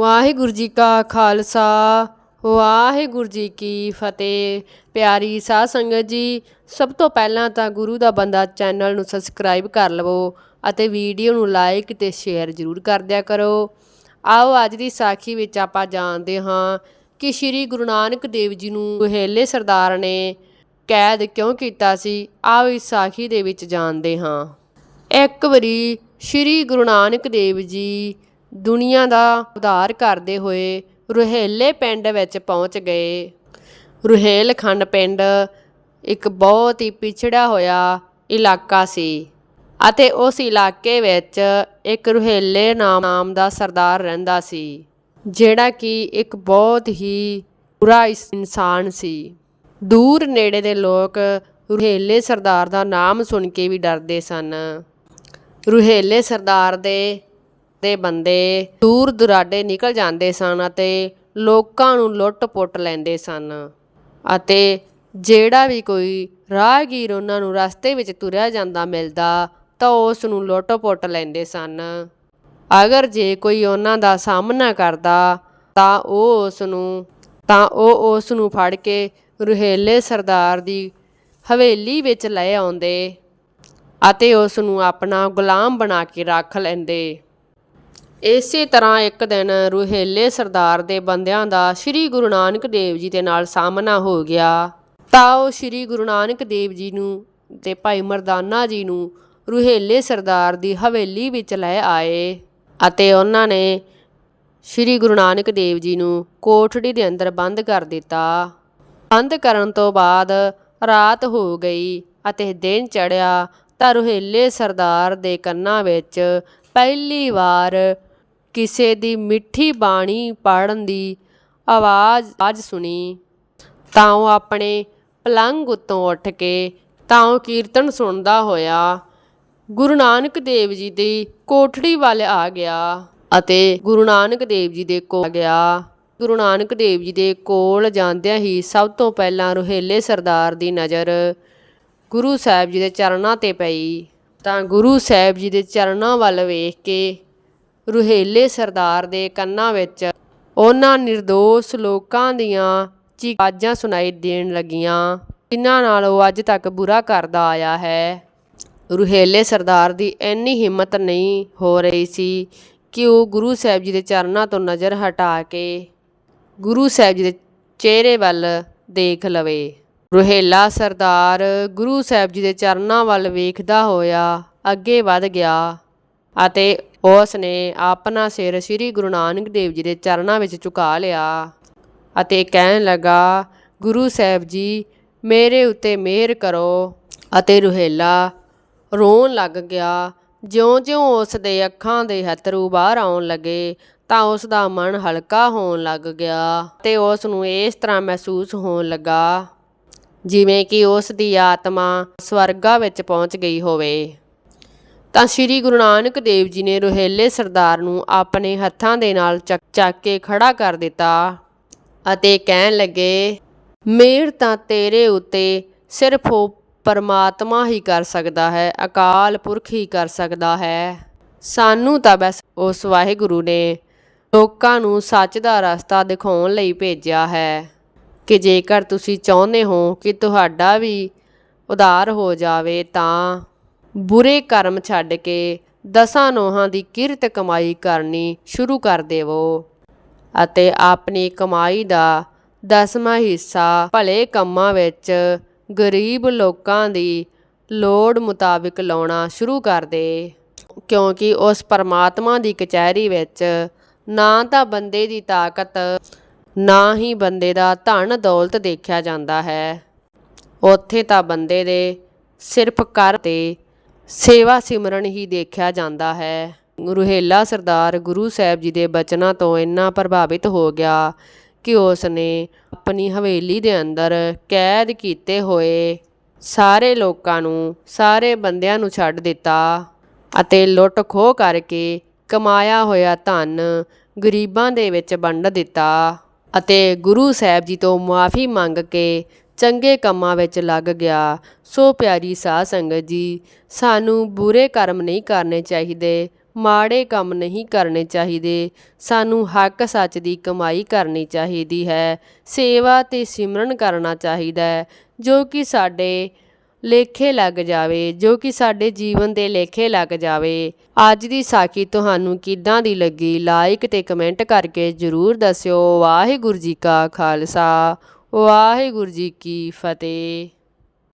ਵਾਹਿਗੁਰੂ ਜੀ ਕਾ ਖਾਲਸਾ, ਵਾਹਿਗੁਰੂ ਜੀ ਕੀ ਫਤਿਹ। ਪਿਆਰੀ ਸਾਧ ਸੰਗਤ ਜੀ, ਸਭ ਤੋਂ ਪਹਿਲਾਂ ਤਾਂ ਗੁਰੂ ਦਾ ਬੰਦਾ ਚੈਨਲ ਨੂੰ ਸਬਸਕ੍ਰਾਈਬ ਕਰ ਲਵੋ ਅਤੇ ਵੀਡੀਓ ਨੂੰ ਲਾਈਕ ਤੇ ਸ਼ੇਅਰ ਜ਼ਰੂਰ ਕਰ ਦਿਆ ਕਰੋ। ਆਓ ਅੱਜ ਦੀ ਸਾਖੀ ਵਿੱਚ ਆਪਾਂ ਜਾਣਦੇ ਹਾਂ ਕਿ ਸ੍ਰੀ ਗੁਰੂ ਨਾਨਕ ਦੇਵ ਜੀ ਨੂੰ ਗੁਹੇਲੇ ਸਰਦਾਰ ਨੇ ਕੈਦ ਕਿਉਂ ਕੀਤਾ ਸੀ। ਆਓ ਇਸ ਸਾਖੀ ਦੇ ਵਿੱਚ ਜਾਣਦੇ ਹਾਂ। ਇੱਕ ਵਾਰੀ ਸ੍ਰੀ ਗੁਰੂ ਨਾਨਕ ਦੇਵ ਜੀ ਦੁਨੀਆ ਦਾ ਉਧਾਰ ਕਰਦੇ ਹੋਏ ਰੁਹੇਲੇ ਪਿੰਡ ਵਿੱਚ ਪਹੁੰਚ ਗਏ। ਰੁਹੇਲਖੰਡ ਪਿੰਡ ਇੱਕ ਬਹੁਤ ਹੀ ਪਿਛੜਿਆ ਹੋਇਆ ਇਲਾਕਾ ਸੀ ਅਤੇ ਉਸ ਇਲਾਕੇ ਵਿੱਚ ਇੱਕ ਰੁਹੇਲੇ ਨਾਮ ਨਾਮ ਦਾ ਸਰਦਾਰ ਰਹਿੰਦਾ ਸੀ, ਜਿਹੜਾ ਕਿ ਇੱਕ ਬਹੁਤ ਹੀ ਬੁਰਾ ਇਨਸਾਨ ਸੀ। ਦੂਰ ਨੇੜੇ ਦੇ ਲੋਕ ਰੁਹੇਲੇ ਸਰਦਾਰ ਦਾ ਨਾਮ ਸੁਣ ਕੇ ਵੀ ਡਰਦੇ ਸਨ। ਰੁਹੇਲੇ ਸਰਦਾਰ ਦੇ ਦੇ ਬੰਦੇ ਦੂਰ ਦੁਰਾਡੇ ਨਿਕਲ ਜਾਂਦੇ ਸਨ ਅਤੇ ਲੋਕਾਂ ਨੂੰ ਲੁੱਟ-ਪੁੱਟ ਲੈਂਦੇ ਸਨ। ਅਤੇ ਜਿਹੜਾ ਵੀ ਕੋਈ ਰਾਹਗੀਰ ਉਹਨਾਂ ਨੂੰ ਰਸਤੇ ਵਿੱਚ ਤੁਰਿਆ ਜਾਂਦਾ ਮਿਲਦਾ, ਤਾਂ ਉਸ ਨੂੰ ਲੁੱਟ-ਪੁੱਟ ਲੈਂਦੇ ਸਨ। ਅਗਰ ਜੇ ਕੋਈ ਉਹਨਾਂ ਦਾ ਸਾਹਮਣਾ ਕਰਦਾ, ਤਾਂ ਉਹ ਉਸ ਨੂੰ, ਤਾਂ ਉਹ ਉਸ ਨੂੰ ਫੜ ਕੇ ਰੁਹੇਲੇ ਸਰਦਾਰ ਦੀ ਹਵੇਲੀ ਵਿੱਚ ਲੈ ਆਉਂਦੇ ਅਤੇ ਉਸ ਨੂੰ ਆਪਣਾ ਗੁਲਾਮ ਬਣਾ ਕੇ ਰੱਖ ਲੈਂਦੇ। ਇਸੇ ਤਰ੍ਹਾਂ ਇੱਕ ਦਿਨ ਰੁਹੇਲੇ ਸਰਦਾਰ ਦੇ ਬੰਦਿਆਂ ਦਾ ਸ੍ਰੀ ਗੁਰੂ ਨਾਨਕ ਦੇਵ ਜੀ ਦੇ ਨਾਲ ਸਾਹਮਣਾ ਹੋ ਗਿਆ। ਤਾਂ ਉਹ ਸ੍ਰੀ ਗੁਰੂ ਨਾਨਕ ਦੇਵ ਜੀ ਨੂੰ ਤੇ ਭਾਈ ਮਰਦਾਨਾ ਜੀ ਨੂੰ ਰੁਹੇਲੇ ਸਰਦਾਰ ਦੀ ਹਵੇਲੀ ਵਿੱਚ ਲੈ ਆਏ ਅਤੇ ਉਹਨਾਂ ਨੇ ਸ੍ਰੀ ਗੁਰੂ ਨਾਨਕ ਦੇਵ ਜੀ ਨੂੰ ਕੋਠੜੀ ਦੇ ਅੰਦਰ ਬੰਦ ਕਰ ਦਿੱਤਾ। ਬੰਦ ਕਰਨ ਤੋਂ ਬਾਅਦ ਰਾਤ ਹੋ ਗਈ ਅਤੇ ਦਿਨ ਚੜਿਆ ਤਾਂ ਰੁਹੇਲੇ ਸਰਦਾਰ ਦੇ ਕੰਨਾਂ ਵਿੱਚ ਪਹਿਲੀ ਵਾਰ ਕਿਸੇ ਦੀ ਮਿੱਠੀ ਬਾਣੀ ਪੜਨ ਦੀ ਆਵਾਜ਼ ਅੱਜ ਸੁਣੀ। ਤਾਂ ਉਹ ਆਪਣੇ ਪਲੰਗ ਉੱਤੋਂ ਉੱਠ ਕੇ ਤਾਂ ਉਹ ਕੀਰਤਨ ਸੁਣਦਾ ਹੋਇਆ ਗੁਰੂ ਨਾਨਕ ਦੇਵ ਜੀ ਦੀ ਕੋਠੜੀ ਵੱਲ ਆ ਗਿਆ ਅਤੇ ਗੁਰੂ ਨਾਨਕ ਦੇਵ ਜੀ ਦੇ ਕੋਲ ਗਿਆ। ਗੁਰੂ ਨਾਨਕ ਦੇਵ ਜੀ ਦੇ ਕੋਲ ਜਾਂਦਿਆਂ ਹੀ ਸਭ ਤੋਂ ਪਹਿਲਾਂ ਰੁਹੇਲੇ ਸਰਦਾਰ ਦੀ ਨਜ਼ਰ ਗੁਰੂ ਸਾਹਿਬ ਜੀ ਦੇ ਚਰਨਾਂ ਤੇ ਪਈ। ਤਾਂ ਗੁਰੂ ਸਾਹਿਬ ਜੀ ਦੇ ਚਰਨਾਂ ਵੱਲ ਵੇਖ ਕੇ ਰੁਹੇਲੇ ਸਰਦਾਰ ਦੇ ਕੰਨਾਂ ਵਿੱਚ ਉਹਨਾਂ નિર્ਦੋਸ਼ ਲੋਕਾਂ ਦੀਆਂ ਚੀਕਾਂ ਸੁਣਾਈ ਦੇਣ ਲੱਗੀਆਂ, ਜਿਨ੍ਹਾਂ ਨਾਲ ਉਹ ਅੱਜ ਤੱਕ ਬੁਰਾ ਕਰਦਾ ਆਇਆ ਹੈ। ਰੁਹੇਲੇ ਸਰਦਾਰ ਦੀ ਇੰਨੀ ਹਿੰਮਤ ਨਹੀਂ ਹੋ ਰਹੀ ਸੀ ਕਿ ਉਹ ਗੁਰੂ ਸਾਹਿਬ ਜੀ ਦੇ ਚਰਨਾਂ ਤੋਂ ਨਜ਼ਰ ਹਟਾ ਕੇ ਗੁਰੂ ਸਾਹਿਬ ਜੀ ਦੇ ਚਿਹਰੇ ਵੱਲ ਦੇਖ ਲਵੇ। ਰੁਹੇਲਾ ਸਰਦਾਰ ਗੁਰੂ ਸਾਹਿਬ ਜੀ ਦੇ ਚਰਨਾਂ ਵੱਲ ਵੇਖਦਾ ਹੋਇਆ ਅੱਗੇ ਵੱਧ ਗਿਆ ਅਤੇ ਉਸ ਨੇ ਆਪਣਾ ਸਿਰ ਸ੍ਰੀ ਗੁਰੂ ਨਾਨਕ ਦੇਵ ਜੀ ਦੇ ਚਰਨਾਂ ਵਿੱਚ ਝੁਕਾ ਲਿਆ ਅਤੇ ਕਹਿਣ ਲੱਗਾ, ਗੁਰੂ ਸਾਹਿਬ ਜੀ, ਮੇਰੇ ਉੱਤੇ ਮਿਹਰ ਕਰੋ ਅਤੇ ਰੁਹੇਲਾ ਰੋਣ ਲੱਗ ਗਿਆ। ਜਿਉਂ-ਜਿਉਂ ਉਸ ਦੇ ਅੱਖਾਂ ਦੇ ਹੱਥਰੂ ਬਾਹਰ ਆਉਣ ਲੱਗੇ, ਤਾਂ ਉਸ ਦਾ ਮਨ ਹਲਕਾ ਹੋਣ ਲੱਗ ਗਿਆ ਤੇ ਉਸ ਨੂੰ ਇਸ ਤਰ੍ਹਾਂ ਮਹਿਸੂਸ ਹੋਣ ਲੱਗਾ, ਜਿਵੇਂ ਕਿ ਉਸ ਦੀ ਆਤਮਾ ਸਵਰਗਾ ਵਿੱਚ ਪਹੁੰਚ ਗਈ ਹੋਵੇ। ਤਾਂ ਸ੍ਰੀ ਗੁਰੂ ਨਾਨਕ ਦੇਵ ਜੀ ਨੇ ਰੋਹੇਲੇ ਸਰਦਾਰ ਨੂੰ ਆਪਣੇ ਹੱਥਾਂ ਦੇ ਨਾਲ ਚੱਕ ਚੱਕ ਕੇ ਖੜਾ ਕਰ ਦਿੱਤਾ ਅਤੇ ਕਹਿਣ ਲੱਗੇ ਮਿਹਰ ਤਾਂ ਤੇਰੇ ਉੱਤੇ ਸਿਰਫ ਉਹ ਪਰਮਾਤਮਾ ਹੀ ਕਰ ਸਕਦਾ ਹੈ, ਅਕਾਲ ਪੁਰਖ ਹੀ ਕਰ ਸਕਦਾ ਹੈ। ਸਾਨੂੰ ਤਾਂ ਬਸ ਉਸ ਵਾਹਿਗੁਰੂ ਨੇ ਲੋਕਾਂ ਨੂੰ ਸੱਚ ਦਾ ਰਸਤਾ ਦਿਖਾਉਣ ਲਈ ਭੇਜਿਆ ਹੈ ਕਿ ਜੇਕਰ ਤੁਸੀਂ ਚਾਹੁੰਦੇ ਹੋ ਕਿ ਤੁਹਾਡਾ ਵੀ ਉਧਾਰ ਹੋ ਜਾਵੇ ਤਾਂ ਬੁਰੇ ਕਰਮ ਛੱਡ ਕੇ ਦਸਾਂ ਨੋਹਾਂ ਦੀ ਕਿਰਤ ਕਮਾਈ ਕਰਨੀ ਸ਼ੁਰੂ ਕਰ ਦੇਵੋ ਅਤੇ ਆਪਣੀ ਕਮਾਈ ਦਾ ਦਸਵਾਂ ਹਿੱਸਾ ਭਲੇ ਕੰਮਾਂ ਵਿੱਚ ਗਰੀਬ ਲੋਕਾਂ ਦੀ ਲੋੜ ਮੁਤਾਬਿਕ ਲਾਉਣਾ ਸ਼ੁਰੂ ਕਰ ਦੇ। ਕਿਉਂਕਿ ਉਸ ਪਰਮਾਤਮਾ ਦੀ ਕਚਹਿਰੀ ਵਿੱਚ ਨਾ ਤਾਂ ਬੰਦੇ ਦੀ ਤਾਕਤ, ਨਾ ਹੀ ਬੰਦੇ ਦਾ ਧਨ ਦੌਲਤ ਦੇਖਿਆ ਜਾਂਦਾ ਹੈ। ਉੱਥੇ ਤਾਂ ਬੰਦੇ ਦੇ ਸਿਰਫ ਕਰ ਤੇ ਸੇਵਾ ਸਿਮਰਨ ਹੀ ਦੇਖਿਆ ਜਾਂਦਾ ਹੈ। ਰੁਹੇਲਾ ਸਰਦਾਰ ਗੁਰੂ ਸਾਹਿਬ ਜੀ ਦੇ ਬਚਨਾਂ ਤੋਂ ਇੰਨਾ ਪ੍ਰਭਾਵਿਤ ਹੋ ਗਿਆ ਕਿ ਉਸ ਨੇ ਆਪਣੀ ਹਵੇਲੀ ਦੇ ਅੰਦਰ ਕੈਦ ਕੀਤੇ ਹੋਏ ਸਾਰੇ ਲੋਕਾਂ ਨੂੰ, ਸਾਰੇ ਬੰਦਿਆਂ ਨੂੰ ਛੱਡ ਦਿੱਤਾ ਅਤੇ ਲੁੱਟ ਖੋਹ ਕਰਕੇ ਕਮਾਇਆ ਹੋਇਆ ਧਨ ਗਰੀਬਾਂ ਦੇ ਵਿੱਚ ਵੰਡ ਦਿੱਤਾ ਅਤੇ ਗੁਰੂ ਸਾਹਿਬ ਜੀ ਤੋਂ ਮਾਫੀ ਮੰਗ ਕੇ ਚੰਗੇ ਕੰਮਾਂ ਵਿੱਚ ਲੱਗ ਗਿਆ। ਸੋ ਪਿਆਰੀ ਸਾਧ ਸੰਗਤ ਜੀ, ਸਾਨੂੰ ਬੁਰੇ ਕਰਮ ਨਹੀਂ ਕਰਨੇ ਚਾਹੀਦੇ, ਮਾੜੇ ਕੰਮ ਨਹੀਂ ਕਰਨੇ ਚਾਹੀਦੇ, ਸਾਨੂੰ ਹੱਕ ਸੱਚ ਦੀ ਕਮਾਈ ਕਰਨੀ ਚਾਹੀਦੀ ਹੈ, ਸੇਵਾ ਤੇ ਸਿਮਰਨ ਕਰਨਾ ਚਾਹੀਦਾ ਹੈ, ਜੋ ਕਿ ਸਾਡੇ ਲੇਖੇ ਲੱਗ ਜਾਵੇ, ਜੋ ਕਿ ਸਾਡੇ ਜੀਵਨ ਦੇ ਲੇਖੇ ਲੱਗ ਜਾਵੇ। ਅੱਜ ਦੀ ਸਾਖੀ ਤੁਹਾਨੂੰ ਕਿੱਦਾਂ ਦੀ ਲੱਗੀ ਲਾਈਕ ਤੇ ਕਮੈਂਟ ਕਰਕੇ ਜਰੂਰ ਦੱਸਿਓ। ਵਾਹਿਗੁਰੂ ਜੀ ਕਾ ਖਾਲਸਾ। ਵਾਹਿਗੁਰੂ ਜੀ ਕੀ ਫਤਿਹ।